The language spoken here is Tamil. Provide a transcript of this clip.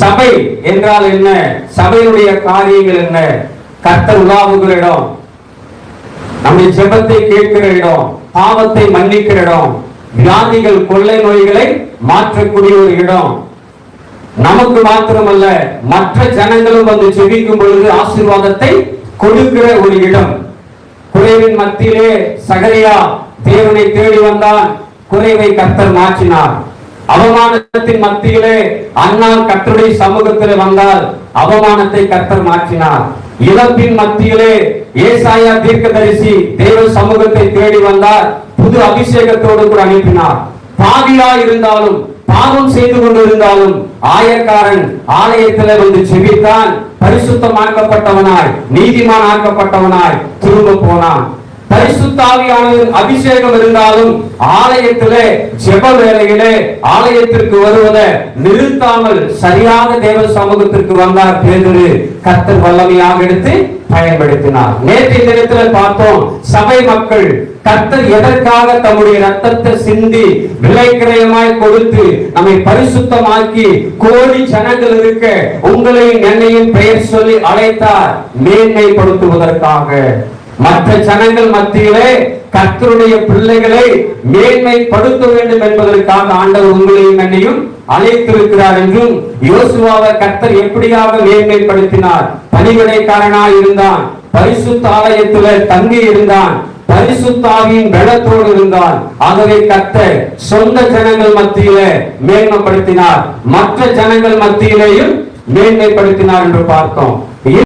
சபை என்றால் என்ன? சபையினுடைய காரியங்கள் என்ன? கர்த்தர் உலாவுகிற இடம் நம்முடைய ஜெபத்தை கேட்கிற இடம் பாவத்தை மன்னிக்கிற இடம் வியாதிகள் கொள்ளை நோய்களை மாற்றக்கூடிய ஒரு இடம். நமக்கு மாத்திரமல்ல மற்ற ஜனங்களும் வந்து செபிக்கும் பொழுது ஆசீர்வாதத்தை கொடுக்கிற ஒரு இடம். குறைவின் மத்தியிலே சகரியா தேவனை தேடி வந்தான். குறைவை கர்த்தர் மாற்றினார். அவமானத்தின் மத்தியிலே அண்ணா கட்டுரை சமூகத்தில் வந்தால் அவமானத்தை கத்தர் மாற்றினார். இழப்பின் மத்தியிலே ஏசாயா தீர்க்கதரிசி தேவ சமூகத்தை தேடி வந்தார். புது அபிஷேகத்தோடு கூட அனுப்பினார். பாவியா இருந்தாலும் பாவம் செய்து கொண்டிருந்தாலும் ஆயக்காரன் ஆலயத்தில் வந்து செவித்தான் பரிசுத்தமாக்கப்பட்டவனாய் நீதிமான் ஆக்கப்பட்டவனாய் திரும்ப போனான். பரிசுத்தாவியானவரின் அபிஷேகம் இருந்தாலும் ஆலயத்திலே ஜெப வேலையிலே ஆலயத்திற்கு வருவதை நிறுத்தாமல் சரியாக தேவ சமூகத்திற்கு வந்தார் பேதுரு. கத்தர் வல்லமையாக எடுத்து பயன்படுத்தினார். நேற்றைய தினத்தில் பார்த்தோம் சபை மக்கள் கர்த்தர் எதற்காக தம்முடைய ரத்தத்தை சிந்தி விலைக்கிரயமாய் கொடுத்து நம்மை பரிசுத்தமாக்கி கோடி ஜனங்கள் இருக்க உங்களையும் என்னையும் பெயர் சொல்லி அழைத்தார். மேன்மைப்படுத்துவதற்காக. மற்ற ஜனங்கள் மத்தியிலே கர்த்தருடைய பிள்ளைகளை மேன்மைப்படுத்த வேண்டும் என்பதற்காக ஆண்டவர் உங்களையும் என்னையும் அழைத்திருக்கிறார் என்றும் யோசுவாவை கர்த்தர் எப்படியாக மேன்மைப்படுத்தினார்? பணிவிடைக்காரனாய் இருந்தான் பரிசுத்த ஆலயத்தில தங்கி இருந்தான் பரிசுத்தாவின் பலத்தோடு இருந்தான். ஆகவே கர்த்தர் சொந்த ஜனங்கள் மத்தியிலே மேன்மைப்படுத்தினார் மற்ற ஜனங்கள் மத்தியிலேயும் மேன்மைப்படுத்தினார் என்று பார்த்தோம்.